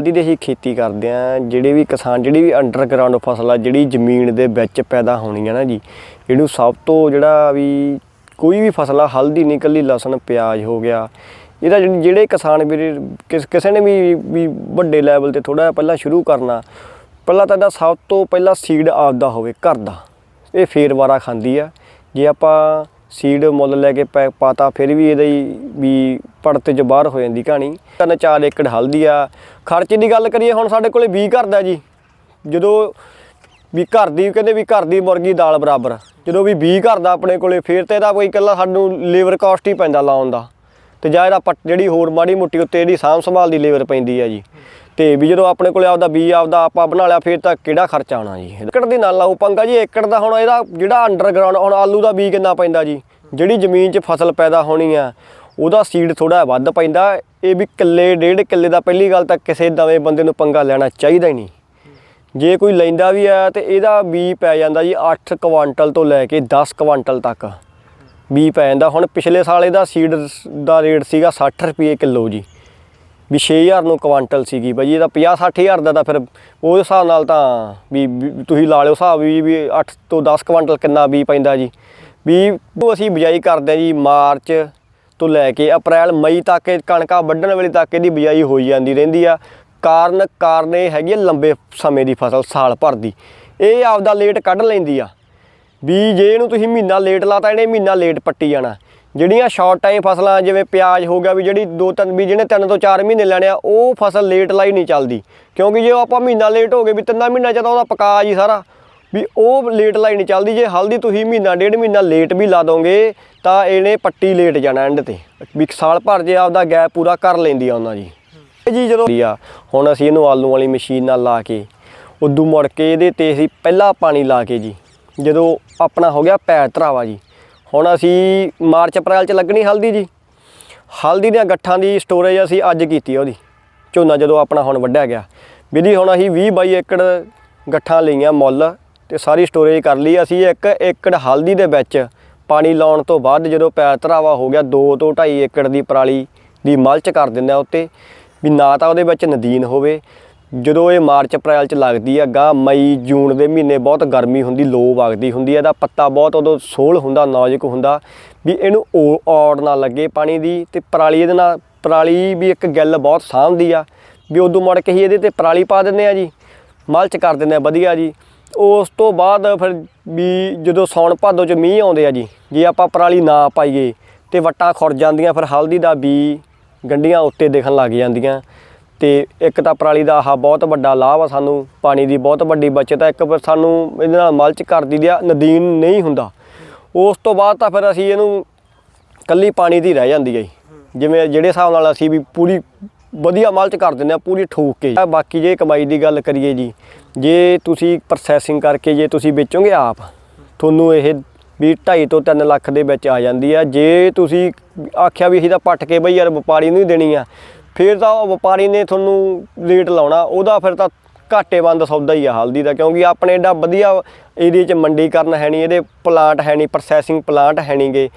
ਹਲਦੀ ਦੀ ਅਸੀਂ ਖੇਤੀ ਕਰਦੇ ਆ, ਜਿਹੜੇ ਵੀ ਕਿਸਾਨ, ਜਿਹੜੀ ਵੀ ਅੰਡਰਗਰਾਉਂਡ ਫਸਲ ਆ, ਜਿਹੜੀ ਜ਼ਮੀਨ ਦੇ ਵਿੱਚ ਪੈਦਾ ਹੋਣੀ ਆ ਨਾ ਜੀ, ਇਹਨੂੰ ਸਭ ਤੋਂ ਜਿਹੜਾ ਵੀ ਕੋਈ ਵੀ ਫਸਲ ਆ, ਹਲਦੀ ਨਹੀਂ ਇਕੱਲੀ ਲਸਣ, ਪਿਆਜ਼ ਹੋ ਗਿਆ, ਇਹਦਾ ਜਿਹੜੀ- ਜਿਹੜੇ ਕਿਸਾਨ ਵੀਰੇ, ਕਿਸ, ਕਿਸੇ ਨੇ ਵੀ ਵੀ ਵੱਡੇ ਲੈਵਲ ਤੇ ਥੋੜਾ ਪਹਿਲਾਂ ਸ਼ੁਰੂ ਕਰਨਾ, ਪਹਿਲਾਂ ਤਾਂ ਇਹਦਾ ਸਭ ਤੋਂ ਪਹਿਲਾਂ ਸੀਡ ਆਪਦਾ ਹੋਵੇ, ਘਰ ਦਾ, ਇਹ ਫੇਰ ਵਾਰਾ ਖਾਂਦੀ ਆ, ਜੇ ਆਪਾਂ ਸੀਡ ਮੁੱਲ ਲੈ ਕੇ ਪੈ- ਪਾਤਾ, ਫਿਰ ਵੀ ਇਹਦੇ ਵੀ ਪੜਤੇ ਚ ਬਾਹਰ ਹੋ ਜਾਂਦੀ ਕਹਾਣੀ। ਤਿੰਨ ਚਾਰ ਏਕੜ ਹਲਦੀ ਆ। ਖਰਚੇ ਦੀ ਗੱਲ ਕਰੀਏ, ਹੁਣ ਸਾਡੇ ਕੋਲੇ 20 ਘਰ ਦਾ ਜੀ। ਜਦੋਂ ਵੀ ਘਰ ਦੀ, ਕਹਿੰਦੇ ਵੀ ਘਰ ਦੀ ਮੁਰਗੀ ਦਾਲ ਬਰਾਬਰ। ਜਦੋਂ ਵੀ 20 ਘਰ ਦਾ ਆਪਣੇ ਕੋਲੇ, ਫੇਰ ਤੇ ਇਹਦਾ ਕੋਈ ਇਕੱਲਾ ਸਾਨੂੰ ਲੇਬਰ ਕਾਸਟ ਹੀ ਪੈਂਦਾ ਲਾਉਣ ਦਾ। ਤੇ ਜਾਂ ਇਹਦਾ ਪੱਟ ਜਿਹੜੀ ਹੋਰ ਮਾੜੀ ਮੁੱਟੀ ਉੱਤੇ ਇਹਦੀ ਸਾਂਭ ਸੰਭਾਲ ਦੀ ਲੇਬਰ ਪੈਂਦੀ ਆ ਜੀ। ਤੇ ਵੀ ਜਦੋਂ ਆਪਣੇ ਕੋਲੇ ਆਪਦਾ ਬੀਜ, ਆਪਦਾ ਆਪਾਂ ਬਣਾ ਲਿਆ, ਫਿਰ ਤਾਂ ਕਿਹੜਾ ਖਰਚਾ ਆਉਣਾ ਜੀ? ਏਕੜ ਦੀ ਨਾਲ ਲਾਓ ਪੰਗਾ ਜੀ, ਏਕੜ ਦਾ ਹੁਣ ਇਹਦਾ ਜਿਹੜਾ ਅੰਡਰਗਰਾਉਂਡ ਹੁਣ ਆਲੂ ਦਾ ਬੀ ਕਿੰਨਾ ਪੈਂਦਾ ਜੀ? ਜਿਹੜੀ ਜ਼ਮੀਨ 'ਚ ਫਸਲ ਪੈਦਾ ਹੋਣੀ ਆ, ਉਹਦਾ ਸੀਡ ਥੋੜਾ ਵੱਧ ਪੈਂਦਾ। ਇਹ ਵੀ ਕਿੱਲੇ, ਡੇਢ ਕਿੱਲੇ ਦਾ ਪਹਿਲੀ ਗੱਲ ਤਾਂ ਕਿਸੇ ਦਵੇਂ ਬੰਦੇ ਨੂੰ ਪੰਗਾ ਲੈਣਾ ਚਾਹੀਦਾ ਹੀ ਨਹੀਂ। ਜੇ ਕੋਈ ਲੈਂਦਾ ਵੀ ਆ ਤੇ ਇਹਦਾ ਬੀ ਪੈ ਜਾਂਦਾ ਜੀ 8 ਕੁਆਂਟਲ ਤੋਂ ਲੈ ਕੇ 10 ਕੁਆਂਟਲ ਤੱਕ। ਬੀ ਪੈ ਜਾਂਦਾ। ਹੁਣ ਪਿਛਲੇ ਸਾਲ ਇਹਦਾ ਸੀਡ ਦਾ ਰੇਟ ਸੀਗਾ 60 ਰੁਪਏ ਕਿਲੋ ਜੀ। ਵੀ 6000 ਨੂੰ ਕੁਆਂਟਲ ਸੀਗੀ ਬਾਈ, ਇਹਦਾ 50 60000 ਦਾ ਤਾਂ ਫਿਰ ਉਹ ਹਿਸਾਬ ਨਾਲ ਤਾਂ ਵੀ ਤੁਸੀਂ ਲਾ ਲਿਓ ਹਿਸਾਬ ਵੀ ਵੀ 8 ਤੋਂ 10 ਕੁਆਂਟਲ ਕਿੰਨਾ ਬੀ ਪੈਂਦਾ ਜੀ। ਵੀ ਉਹ ਅਸੀਂ ਬਿਜਾਈ ਕਰਦੇ ਹਾਂ ਜੀ ਮਾਰਚ ਤੋਂ ਲੈ ਕੇ ਅਪ੍ਰੈਲ, ਮਈ ਤੱਕ ਕਣਕਾਂ ਵੱਢਣ ਵੇਲੇ ਤੱਕ ਇਹਦੀ ਬਿਜਾਈ ਹੋਈ ਜਾਂਦੀ ਰਹਿੰਦੀ ਆ। ਕਾਰਨ ਕਾਰਨ ਇਹ ਹੈਗੀ ਆ ਲੰਬੇ ਸਮੇਂ ਦੀ ਫਸਲ, ਸਾਲ ਭਰ ਦੀ। ਇਹ ਆਪਦਾ ਲੇਟ ਕੱਢ ਲੈਂਦੀ ਆ। ਵੀ ਜੇ ਇਹਨੂੰ ਤੁਸੀਂ ਮਹੀਨਾ ਲੇਟ ਲਾਤਾ, ਇਹਨੇ ਮਹੀਨਾ ਲੇਟ ਪੱਟੀ ਜਾਣਾ। ਜਿਹੜੀਆਂ ਸ਼ਾਰਟ ਟਾਈਮ ਫਸਲਾਂ, ਜਿਵੇਂ ਪਿਆਜ਼ ਹੋ ਗਿਆ, ਵੀ ਜਿਹੜੀ ਦੋ ਤਿੰਨ, ਵੀ ਜਿਹਨੇ ਤਿੰਨ ਤੋਂ ਚਾਰ ਮਹੀਨੇ ਲੈਣੇ ਆ, ਉਹ ਫਸਲ ਲੇਟ ਲਾਈ ਨਹੀਂ ਚੱਲਦੀ। ਕਿਉਂਕਿ ਜੇ ਆਪਾਂ ਮਹੀਨਾ ਲੇਟ ਹੋ ਗਏ, ਵੀ ਤਿੰਨਾਂ ਮਹੀਨਾ ਚ ਤਾਂ ਉਹਦਾ ਪਕਾ ਜੀ ਸਾਰਾ। ਵੀ ਉਹ ਲੇਟ ਲਾਈ ਨਹੀਂ ਚੱਲਦੀ। ਜੇ ਹਲਦੀ ਤੁਸੀਂ ਮਹੀਨਾ, ਡੇਢ ਮਹੀਨਾ ਲੇਟ ਵੀ ਲਾ ਦੋਗੇ, ਤਾਂ ਇਹਨੇ ਪੱਟੀ ਲੇਟ ਜਾਣਾ ਐਂਡ ਤੇ। ਵੀ ਸਾਲ ਭਰ ਜੇ ਆਪਦਾ ਗੈਪ ਪੂਰਾ ਕਰ ਲੈਂਦੀ ਆ ਉਹਨਾਂ ਜੀ। ਇਹ ਜੀ ਜਦੋਂ ਆ, ਹੁਣ ਅਸੀਂ ਇਹਨੂੰ ਆਲੂ ਵਾਲੀ ਮਸ਼ੀਨ ਨਾਲ ਲਾ ਕੇ, ਉਦੋਂ ਮੁੜ ਕੇ ਇਹਦੇ ਤੇ ਅਸੀਂ ਪਹਿਲਾ ਪਾਣੀ ਲਾ ਕੇ ਜੀ ਜਦੋਂ ਆਪਣਾ ਹੋ ਗਿਆ ਪੈਰ ਧਰਾਵਾ ਜੀ। ਹੁਣ ਅਸੀਂ ਮਾਰਚ ਅਪ੍ਰੈਲ ਚ ਲੱਗਣੀ ਹਲਦੀ ਜੀ। ਹਲਦੀ ਦੀਆਂ ਗੱਠਾਂ ਦੀ ਸਟੋਰੇਜ ਅਸੀਂ ਅੱਜ ਕੀਤੀ ਉਹਦੀ। ਝੋਨਾ ਜਦੋਂ ਆਪਣਾ ਹੁਣ ਵੱਢਿਆ ਗਿਆ। ਵਿਧੀ ਹੁਣ ਅਸੀਂ 20 ਬਾਈ ਏਕੜ ਗੱਠਾਂ ਲਈਆਂ ਮੁੱਲ ਤੇ ਸਾਰੀ ਸਟੋਰੇਜ ਕਰ ਲਈ। ਅਸੀਂ ਇੱਕ ਏਕੜ ਹਲਦੀ ਦੇ ਵਿੱਚ ਪਾਣੀ ਲਾਉਣ ਤੋਂ ਬਾਅਦ ਜਦੋਂ ਪੈਰ ਧਰਾਵਾ ਹੋ ਗਿਆ 2 ਤੋਂ 2.5 ਏਕੜ ਦੀ ਪਰਾਲੀ ਦੀ ਮਲਚ ਕਰ ਦਿੰਦੇ ਆ ਉੱਤੇ। ਵੀ ਨਾ ਤਾਂ ਉਹਦੇ ਵਿੱਚ ਨਦੀਨ ਹੋਵੇ ਜਦੋਂ ਇਹ ਮਾਰਚ ਅਪ੍ਰੈਲ ਚ ਲੱਗਦੀ ਆ ਗਾ ਮਈ, ਜੂਨ ਦੇ ਮਹੀਨੇ ਬਹੁਤ ਗਰਮੀ ਹੁੰਦੀ ਲੋ ਵਗਦੀ ਹੁੰਦੀ ਆ, ਇਹਦਾ ਪੱਤਾ ਬਹੁਤ ਉਦੋਂ ਸੋਲ ਹੁੰਦਾ, ਨਾਜ਼ੁਕ ਹੁੰਦਾ ਵੀ ਇਹਨੂੰ ਓ- ਔੜ ਨਾ ਲੱਗੇ ਪਾਣੀ ਦੀ ਤੇ ਪਰਾਲੀ ਇਹਦੇ ਨਾਲ, ਪਰਾਲੀ ਵੀ ਇੱਕ ਗਿੱਲ ਬਹੁਤ ਸਾਂਭਦੀ ਆ ਵੀ ਉਦੋਂ ਮੁੜ ਕੇ ਹੀ ਇਹਦੇ ਤੇ ਪਰਾਲੀ ਪਾ ਦਿੰਦੇ ਆ ਜੀ, ਮਲਚ ਕਰ ਦਿੰਦੇ ਆ, ਵਧੀਆ ਜੀ। ਉਸ ਤੋਂ ਬਾਅਦ ਫਿਰ ਵੀ ਜਦੋਂ ਸੌਣ ਭਾਦੋ ਚ ਮੀਂਹ ਆਉਂਦੇ ਆ ਜੀ, ਜੇ ਆਪਾਂ ਪਰਾਲੀ ਨਾ ਪਾਈਏ ਤੇ ਵੱਟਾਂ ਖੁਰ ਜਾਂਦੀਆਂ, ਫਿਰ ਹਲਦੀ ਦਾ ਬੀ ਗੰਡੀਆਂ ਉੱਤੇ ਦਿਖਣ ਲੱਗ ਜਾਂਦੀਆਂ। ਤੇ ਇੱਕ ਤਾਂ ਪਰਾਲੀ ਦਾ ਆਹ ਬਹੁਤ ਵੱਡਾ ਲਾਭ ਆ ਸਾਨੂੰ, ਪਾਣੀ ਦੀ ਬਹੁਤ ਵੱਡੀ ਬਚਤ ਆ, ਇੱਕ ਸਾਨੂੰ ਇਹਦੇ ਨਾਲ ਮਲਚ ਕਰ ਦੀ ਆ ਨਦੀਨ ਨਹੀਂ ਹੁੰਦਾ। ਉਸ ਤੋਂ ਬਾਅਦ ਤਾਂ ਫਿਰ ਅਸੀਂ ਇਹਨੂੰ ਕੱਲੀ ਪਾਣੀ ਦੀ ਰਹਿ ਜਾਂਦੀ ਹੈ ਜੀ। ਜਿਵੇਂ ਜਿਹੜੇ ਹਿਸਾਬ ਨਾਲ ਅਸੀਂ ਵੀ ਪੂਰੀ ਵਧੀਆ ਮਲਚ ਕਰ ਦਿੰਦੇ ਆ, ਪੂਰੀ ਠੋਕ ਕੇ। ਆ ਬਾਕੀ ਜੇ ਕਮਾਈ ਦੀ ਗੱਲ ਕਰੀਏ ਜੀ, ਜੇ ਤੁਸੀਂ ਪ੍ਰੋਸੈਸਿੰਗ ਕਰਕੇ ਜੇ ਤੁਸੀਂ ਵੇਚੋਗੇ ਆਪ, ਤੁਹਾਨੂੰ ਇਹ ਵੀ 2.5 ਤੋਂ 3 ਲੱਖ ਦੇ ਵਿੱਚ ਆ ਜਾਂਦੀ ਆ। ਜੇ ਤੁਸੀਂ ਆਖਿਆ ਵੀ ਅਸੀਂ ਤਾਂ ਪੱਟ ਕੇ ਬਈ ਯਾਰ ਵਪਾਰੀ ਨੂੰ ਹੀ ਦੇਣੀ ਆ ਫਿਰ ਤਾਂ ਉਹ ਵਪਾਰੀ ਨੇ ਤੁਹਾਨੂੰ ਰੇਟ ਲਾਉਣਾ, ਉਹਦਾ ਫਿਰ ਤਾਂ ਘਾਟੇ ਬੰਦ ਸੌਦਾ ਹੀ ਆ ਹਲਦੀ ਦਾ, ਕਿਉਂਕਿ ਆਪਣੇ ਐਡਾ ਵਧੀਆ ਏਰੀਏ 'ਚ ਮੰਡੀਕਰਨ ਹੈ ਨਹੀਂ ਇਹਦੇ ਪਲਾਂਟ ਹੈ ਨਹੀਂ ਪ੍ਰੋਸੈਸਿੰਗ ਪਲਾਂਟ ਹੈ ਨਹੀਂਗੇ